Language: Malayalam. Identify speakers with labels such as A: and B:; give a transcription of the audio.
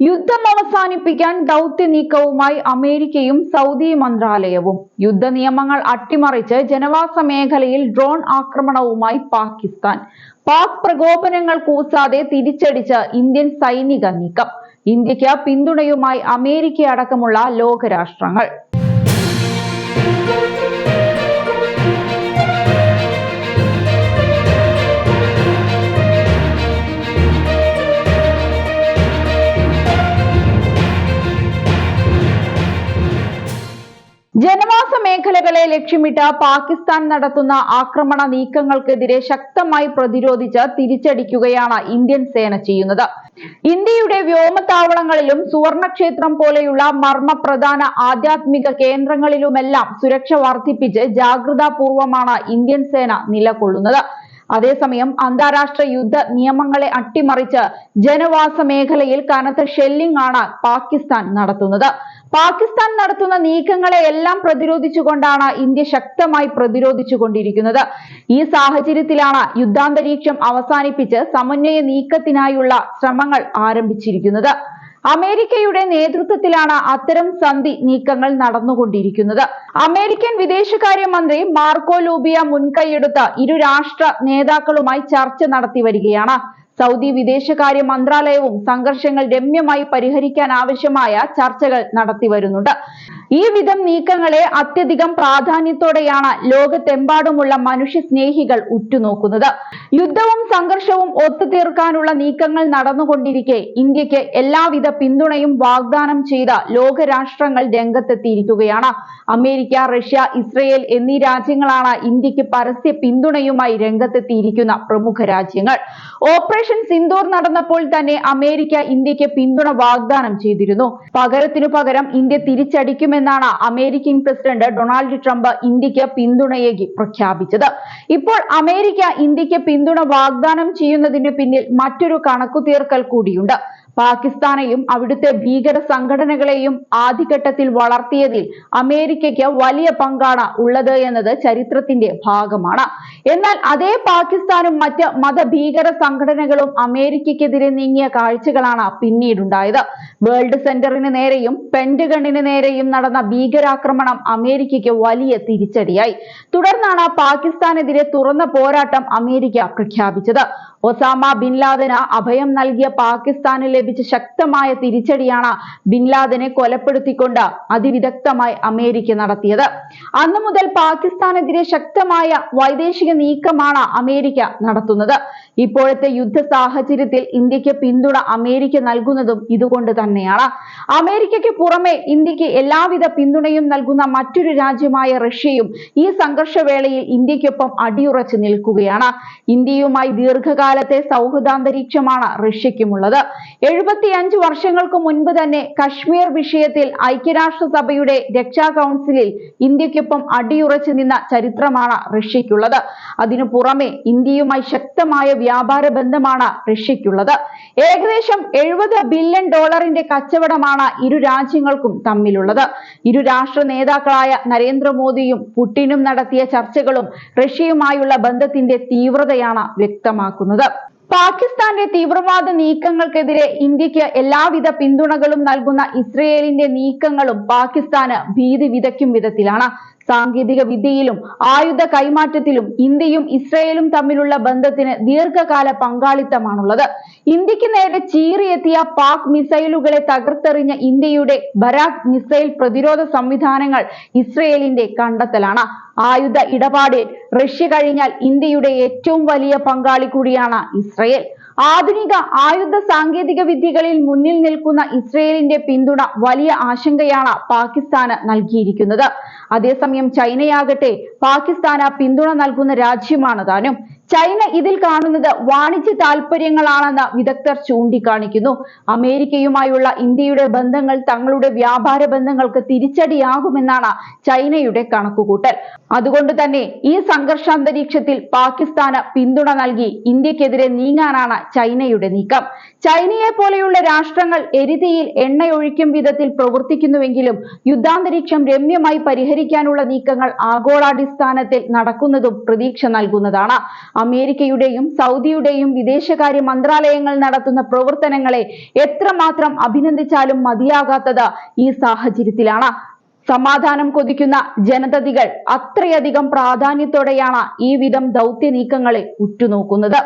A: യുദ്ധം അവസാനിപ്പിക്കാൻ ദൗത്യ നീക്കവുമായി അമേരിക്കയും സൗദി മന്ത്രാലയവും. യുദ്ധ നിയമങ്ങൾ അട്ടിമറിച്ച് ജനവാസ മേഖലയിൽ ഡ്രോൺ ആക്രമണവുമായി പാകിസ്ഥാൻ. പാക് പ്രകോപനങ്ങൾ കൂസാതെ തിരിച്ചടിച്ച ഇന്ത്യൻ സൈനിക നീക്കം. ഇന്ത്യയ്ക്ക് പിന്തുണയുമായി അമേരിക്ക അടക്കമുള്ള ലോകരാഷ്ട്രങ്ങൾ. മേഖലകളെ ലക്ഷ്യമിട്ട് പാകിസ്ഥാൻ നടത്തുന്ന ആക്രമണ നീക്കങ്ങൾക്കെതിരെ ശക്തമായി പ്രതിരോധിച്ച് തിരിച്ചടിക്കുകയാണ് ഇന്ത്യൻ സേന ചെയ്യുന്നത്. ഇന്ത്യയുടെ വ്യോമത്താവളങ്ങളിലും സുവർണക്ഷേത്രം പോലെയുള്ള മർമ്മപ്രധാന ആധ്യാത്മിക കേന്ദ്രങ്ങളിലുമെല്ലാം സുരക്ഷ വർദ്ധിപ്പിച്ച് ജാഗ്രതാപൂർവമാണ് ഇന്ത്യൻ സേന നിലകൊള്ളുന്നത്. അതേസമയം അന്താരാഷ്ട്ര യുദ്ധ നിയമങ്ങളെ അട്ടിമറിച്ച് ജനവാസ മേഖലയിൽ കനത്ത ഷെല്ലിംഗ് ആണ് പാകിസ്ഥാൻ നടത്തുന്നത്. പാകിസ്ഥാൻ നടത്തുന്ന നീക്കങ്ങളെ എല്ലാം പ്രതിരോധിച്ചുകൊണ്ടാണ് ഇന്ത്യ ശക്തമായി പ്രതിരോധിച്ചുകൊണ്ടിരിക്കുന്നത്. ഈ സാഹചര്യത്തിലാണ് യുദ്ധാന്തരീക്ഷം അവസാനിപ്പിച്ച് സമന്വയ നീക്കത്തിനായുള്ള ശ്രമങ്ങൾ ആരംഭിച്ചിരിക്കുന്നത്. അമേരിക്കയുടെ നേതൃത്വത്തിലാണ് അത്തരം സന്ധി നീക്കങ്ങൾ നടന്നുകൊണ്ടിരിക്കുന്നത്. അമേരിക്കൻ വിദേശകാര്യമന്ത്രി മാർക്കോ ലൂബിയ മുൻകൈയെടുത്ത് ഇരു രാഷ്ട്ര നേതാക്കളുമായി ചർച്ച നടത്തി വരികയാണ്. സൗദി വിദേശകാര്യ മന്ത്രാലയവും സംഘർഷങ്ങൾ രമ്യമായി പരിഹരിക്കാൻ ആവശ്യമായ ചർച്ചകൾ നടത്തി വരുന്നുണ്ട്. ഈ വിധം നീക്കങ്ങളെ അത്യധികം പ്രാധാന്യത്തോടെയാണ് ലോകത്തെമ്പാടുമുള്ള മനുഷ്യ സ്നേഹികൾ ഉറ്റുനോക്കുന്നത്. യുദ്ധവും സംഘർഷവും ഒത്തുതീർക്കാനുള്ള നീക്കങ്ങൾ നടന്നുകൊണ്ടിരിക്കെ ഇന്ത്യയ്ക്ക് എല്ലാവിധ പിന്തുണയും വാഗ്ദാനം ചെയ്ത ലോകരാഷ്ട്രങ്ങൾ രംഗത്തെത്തിയിരിക്കുകയാണ്. അമേരിക്ക റഷ്യ ഇസ്രയേൽ എന്നീ രാജ്യങ്ങളാണ് ഇന്ത്യയ്ക്ക് പരസ്യ പിന്തുണയുമായി രംഗത്തെത്തിയിരിക്കുന്ന പ്രമുഖ രാജ്യങ്ങൾ. ഓപ്പറേഷൻ സിന്ദൂർ നടന്നപ്പോൾ തന്നെ അമേരിക്ക ഇന്ത്യയ്ക്ക് പിന്തുണ വാഗ്ദാനം ചെയ്തിരുന്നു. പകരത്തിനു പകരം ഇന്ത്യ തിരിച്ചടിക്കുമെന്നാണ് അമേരിക്കൻ പ്രസിഡന്റ് ഡൊണാൾഡ് ട്രംപ് ഇന്ത്യയ്ക്ക് പിന്തുണയേകി പ്രഖ്യാപിച്ചത്. ഇപ്പോൾ അമേരിക്ക ഇന്ത്യയ്ക്ക് പിന്തുണ വാഗ്ദാനം ചെയ്യുന്നതിന് പിന്നിൽ മറ്റൊരു കണക്കുതീർക്കൽ കൂടിയുണ്ട്. പാകിസ്ഥാനെയും അവിടുത്തെ ഭീകര സംഘടനകളെയും ആദ്യഘട്ടത്തിൽ വളർത്തിയതിൽ അമേരിക്കയ്ക്ക് വലിയ പങ്കാണ് ഉള്ളത് എന്നത് ചരിത്രത്തിന്റെ ഭാഗമാണ്. എന്നാൽ അതേ പാകിസ്ഥാനും മറ്റ് മതഭീകര സംഘടനകളും അമേരിക്കയ്ക്കെതിരെ നീങ്ങിയ കാഴ്ചകളാണ് പിന്നീടുണ്ടായത്. വേൾഡ് സെന്ററിന് നേരെയും പെന്റഗണിന് നേരെയും നടന്ന ഭീകരാക്രമണം അമേരിക്കയ്ക്ക് വലിയ തിരിച്ചടിയായി. തുടർന്നാണ് പാകിസ്ഥാനെതിരെ തുറന്ന പോരാട്ടം അമേരിക്ക പ്രഖ്യാപിച്ചത്. ഒസാമ ബിൻ ലാദന് അഭയം നൽകിയ പാകിസ്ഥാന് ലഭിച്ച ശക്തമായ തിരിച്ചടിയാണ് ബിൻ ലാദനെ കൊലപ്പെടുത്തിക്കൊണ്ട് അതിവിദഗ്ധമായി അമേരിക്ക നടത്തിയത്. അന്നു മുതൽ പാകിസ്ഥാനെതിരെ ശക്തമായ വൈദേശിക നീക്കമാണ് അമേരിക്ക നടത്തുന്നത്. ഇപ്പോഴത്തെ യുദ്ധ സാഹചര്യത്തിൽ ഇന്ത്യയ്ക്ക് പിന്തുണ അമേരിക്ക നൽകുന്നതും ഇതുകൊണ്ട് തന്നെയാണ്. അമേരിക്കയ്ക്ക് പുറമെ ഇന്ത്യയ്ക്ക് എല്ലാവിധ പിന്തുണയും നൽകുന്ന മറ്റൊരു രാജ്യമായ റഷ്യയും ഈ സംഘർഷവേളയിൽ ഇന്ത്യക്കൊപ്പം അടിയുറച്ചു നിൽക്കുകയാണ്. ഇന്ത്യയുമായി ദീർഘകാലത്തെ സൗഹൃദാന്തരീക്ഷമാണ് റഷ്യയ്ക്കുമുള്ളത്. എഴുപത്തിയഞ്ച് വർഷങ്ങൾക്ക് മുൻപ് തന്നെ കശ്മീർ വിഷയത്തിൽ ഐക്യരാഷ്ട്രസഭയുടെ രക്ഷാ കൗൺസിലിൽ ഇന്ത്യക്കൊപ്പം അടിയുറച്ചു നിന്ന ചരിത്രമാണ് റഷ്യയ്ക്കുള്ളത്. അതിനു പുറമെ ഇന്ത്യയുമായി ശക്തമായ വ്യാപാര ബന്ധമാണ് റഷ്യയ്ക്കുള്ളത്. ഏകദേശം എഴുപത് ബില്യൺ ഡോളറിന്റെ കച്ചവടമാണ് ഇരു രാജ്യങ്ങൾക്കും തമ്മിലുള്ളത്. ഇരു രാഷ്ട്ര നേതാക്കളായ നരേന്ദ്രമോദിയും പുടിനും നടത്തിയ ചർച്ചകളും റഷ്യയുമായുള്ള ബന്ധത്തിന്റെ തീവ്രതയാണ് വ്യക്തമാക്കുന്നത്. പാകിസ്ഥാന്റെ തീവ്രവാദ നീക്കങ്ങൾക്കെതിരെ ഇന്ത്യയ്ക്ക് എല്ലാവിധ പിന്തുണകളും നൽകുന്ന ഇസ്രയേലിന്റെ നീക്കങ്ങളും പാകിസ്ഥാന് ഭീതി വിതയ്ക്കും വിധത്തിലാണ്. സാങ്കേതിക വിദ്യയിലും ആയുധ കൈമാറ്റത്തിലും ഇന്ത്യയും ഇസ്രയേലും തമ്മിലുള്ള ബന്ധത്തിന് ദീർഘകാല പങ്കാളിത്തമാണുള്ളത്. ഇന്ത്യയ്ക്ക് നേരെ ചീറിയെത്തിയ പാക് മിസൈലുകളെ തകർത്തെറിഞ്ഞ ഇന്ത്യയുടെ ബരാക് മിസൈൽ പ്രതിരോധ സംവിധാനങ്ങൾ ഇസ്രയേലിന്റെ കണ്ടെത്തലാണ്. ആയുധ ഇടപാടിൽ റഷ്യ കഴിഞ്ഞാൽ ഇന്ത്യയുടെ ഏറ്റവും വലിയ പങ്കാളി കൂടിയാണ് ഇസ്രയേൽ. ആധുനിക ആയുധ സാങ്കേതിക വിദ്യകളിൽ മുന്നിൽ നിൽക്കുന്ന ഇസ്രയേലിന്റെ പിന്തുണ വലിയ ആശങ്കയാണ് പാകിസ്ഥാന് നൽകിയിരിക്കുന്നത്. അതേസമയം ചൈനയാകട്ടെ പാകിസ്ഥാന് പിന്തുണ നൽകുന്ന രാജ്യമാണ് താനും. ചൈന ഇതിൽ കാണുന്നത് വാണിജ്യ താല്പര്യങ്ങളാണെന്ന് വിദഗ്ധർ ചൂണ്ടിക്കാണിക്കുന്നു. അമേരിക്കയുമായുള്ള ഇന്ത്യയുടെ ബന്ധങ്ങൾ തങ്ങളുടെ വ്യാപാര ബന്ധങ്ങൾക്ക് തിരിച്ചടിയാകുമെന്നാണ് ചൈനയുടെ കണക്കുകൂട്ടൽ. അതുകൊണ്ട് തന്നെ ഈ സംഘർഷാന്തരീക്ഷത്തിൽ പാകിസ്ഥാന് പിന്തുണ നൽകി ഇന്ത്യക്കെതിരെ നീങ്ങാനാണ് ചൈനയുടെ നീക്കം. ചൈനയെ പോലെയുള്ള രാഷ്ട്രങ്ങൾ എരിതയിൽ എണ്ണയൊഴിക്കും വിധത്തിൽ പ്രവർത്തിക്കുന്നുവെങ്കിലും യുദ്ധാന്തരീക്ഷം രമ്യമായി പരിഹരിക്കാനുള്ള നീക്കങ്ങൾ ആഗോളാടിസ്ഥാനത്തിൽ നടക്കുന്നതും പ്രതീക്ഷ നൽകുന്നതാണ്. അമേരിക്കയുടെയും സൗദിയുടെയും വിദേശകാര്യ മന്ത്രാലയങ്ങൾ നടത്തുന്ന പ്രവർത്തനങ്ങളെ എത്രമാത്രം അഭിനന്ദിച്ചാലും മതിയാകാത്തത് ഈ സാഹചര്യത്തിലാണ്. സമാധാനം കൊതിക്കുന്ന ജനതതികൾ അത്രയധികം പ്രാധാന്യത്തോടെയാണ് ഈ വിധം ദൗത്യ നീക്കങ്ങളെ ഉറ്റുനോക്കുന്നത്.